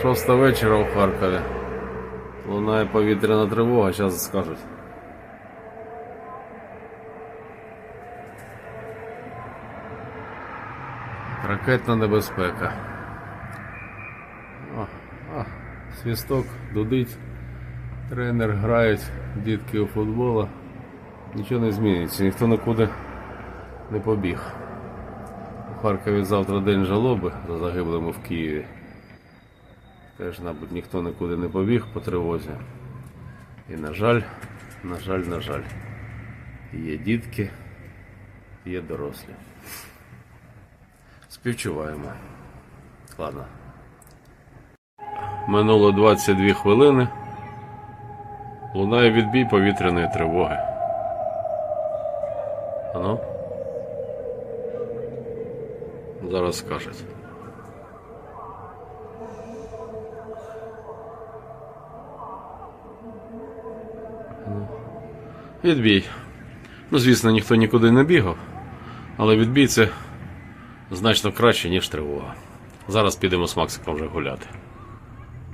Шоста вечора у Харкові. Лунає повітряна тривога, зараз скажуть. Ракетна небезпека. О, о, свісток дудить. Тренер грають, дітки у футбола. Нічого не зміниться, ніхто нікуди не побіг. У Харкові завтра день жалоби за загиблими в Києві. Теж, мабуть, ніхто нікуди не побіг по тривозі. І на жаль, на жаль, на жаль. Є дітки, є дорослі. Співчуваємо. Ладно. Минуло 22 хвилини. Лунає відбій повітряної тривоги. Ану? Зараз скажуть. Відбій. Ну, звісно, ніхто нікуди не бігав, але відбій це значно краще, ніж тривога. Зараз підемо з Максиком вже гуляти.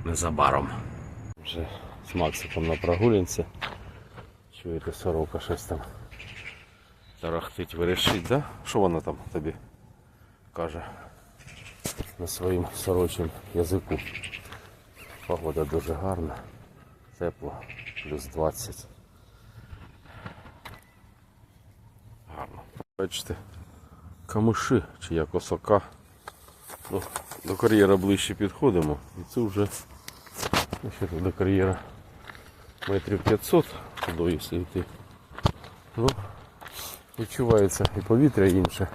Незабаром. Вже з Максиком на прогулянці. Чуєте, сорока щось там тарахтить, вирішить, да? Що вона там тобі каже на своїм сорочим язику? Погода дуже гарна, тепло, плюс 20. Гарно. Бачите, камиші чи як осока. Ну, до кар'єра ближче підходимо. І це вже ну, тут до кар'єра метрів 500 туди, якщо йти. Ну, відчувається і повітря інше.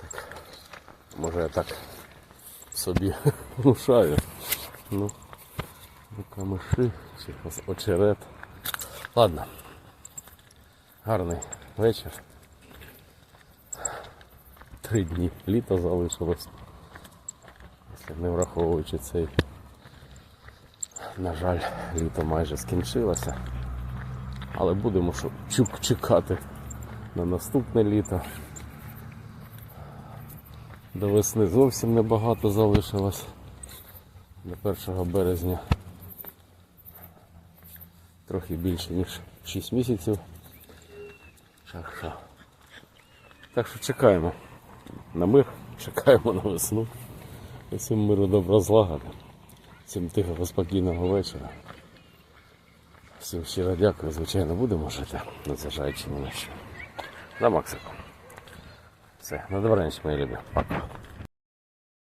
Так, може я так собі внушаю. Ну, ну камиші ос- очерет. Ладно. Гарний вечір. Три дні літа залишилось. Якщо не враховуючи цей. На жаль, літо майже скінчилося. Але будемо чук чекати на наступне літо. До весни зовсім небагато залишилось. До 1 березня трохи більше, ніж 6 місяців. Так що, так що чекаємо на мир, чекаємо на весну. Усім миру добра злагоди. Всім тихого, спокійного вечора. Всім щиро дякую, звичайно, будемо жити, незважаючи ні на що. На Максику. Все, на добраніч, мої любі. Пока.